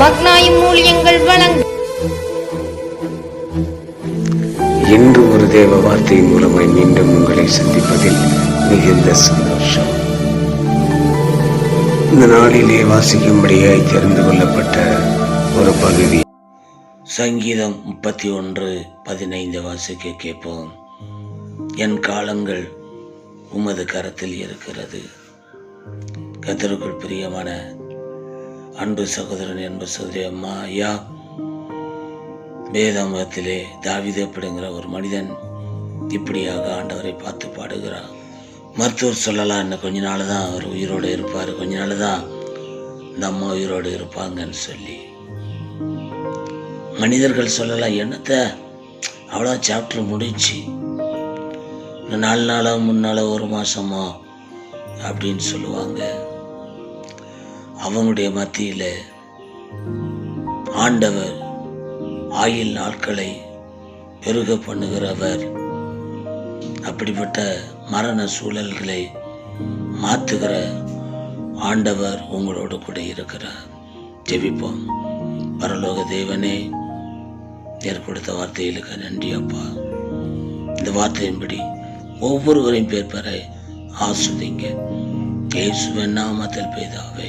மக்னாயும் வழங்கும் இன்று ஒரு தேவ வார்த்தை மூலமாய் மீண்டும் உங்களை சந்திப்பதில் மிகுந்த சந்தோஷம். இந்த நாளிலே வாசிக்கும்படியாய் தெரிந்து கொள்ளப்பட்ட ஒரு பகுதி. சங்கீதம் முப்பத்தி ஒன்று பதினைந்து வாசிக்க கேட்போம். என் காலங்கள் உமது கரத்தில் இருக்கிறது. கத்தருக்குள் பிரியமான அன்பு சகோதரன் என்ப சகோதரி அம்மா ஐயா. வேதாமத்திலே தாவிது அப்படிங்கிற ஒரு மனிதன் இப்படியாக ஆண்டவரை பார்த்து பாடுகிறார். மருத்துவர் சொல்லலாம் இன்னும் கொஞ்ச நாள் தான் அவர் உயிரோடு இருப்பார். கொஞ்ச நாள் தான் இந்த அம்மா உயிரோடு இருப்பாங்கன்னு சொல்லி. மனிதர்கள் சொல்லலாம் என்னத்த? அவ்வளோ சாப்டர் முடிஞ்சு. நாலு நாளோ மூணு நாளோ ஒரு மாதமோ அப்படின்னு சொல்லுவாங்க. அவங்களுடைய மத்தியில் ஆண்டவர் ஆயில் நாட்களை பெருக பண்ணுகிறவர். அப்படிப்பட்ட மரண சூழல்களை மாற்றுகிற ஆண்டவர் உங்களோடு கூட இருக்கிறார். ஜெபிப்போம். பரலோக தேவனே ஏற்படுத்த கொடுத்த வார்த்தைகளுக்கு நன்றி அப்பா. இந்த வார்த்தையின்படி ஒவ்வொருவரையும் பேர் பெற ஆஸ்வதிங்க இயேசுவின் நாமத்தில் பெய்தாவே